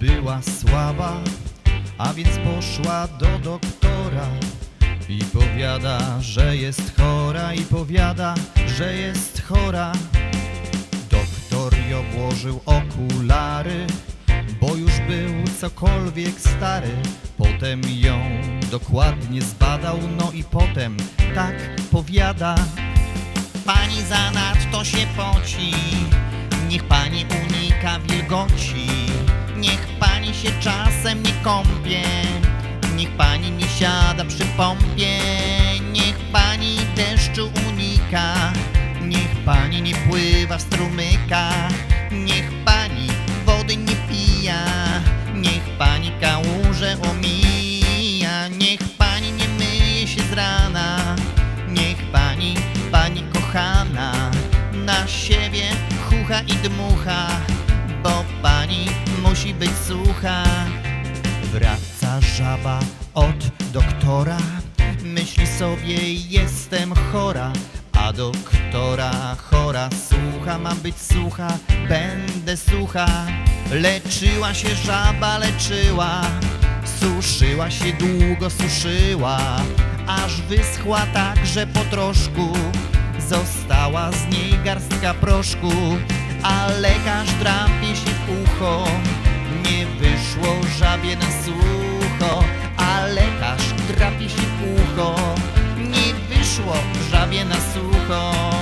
była słaba, a więc poszła do doktora i powiada, że jest chora i powiada, że jest chora. Doktor ją włożył okulary, bo już był cokolwiek stary. Potem ją dokładnie zbadał, no i potem tak powiada. Pani zanadto się poci, niech pani wilgoci. Niech pani się czasem nie kąpie, niech pani nie siada przy pompie. Niech pani deszczu unika, niech pani nie pływa w strumykach. Niech pani wody nie pija, niech pani kałuże omija. Niech pani nie myje się z rana, niech pani, pani kochana, na siebie chucha i dmucha, bo pani musi być sucha. Wraca żaba od doktora, myśli sobie jestem chora, a doktora chora słucha, mam być sucha, będę sucha. Leczyła się żaba, leczyła, suszyła się długo, suszyła, aż wyschła tak, że po troszku została z niej garstka proszku, a lekarz trapie się w ucho. Nie wyszło żabie na sucho, a lekarz trapie się w ucho. Nie wyszło żabie na sucho.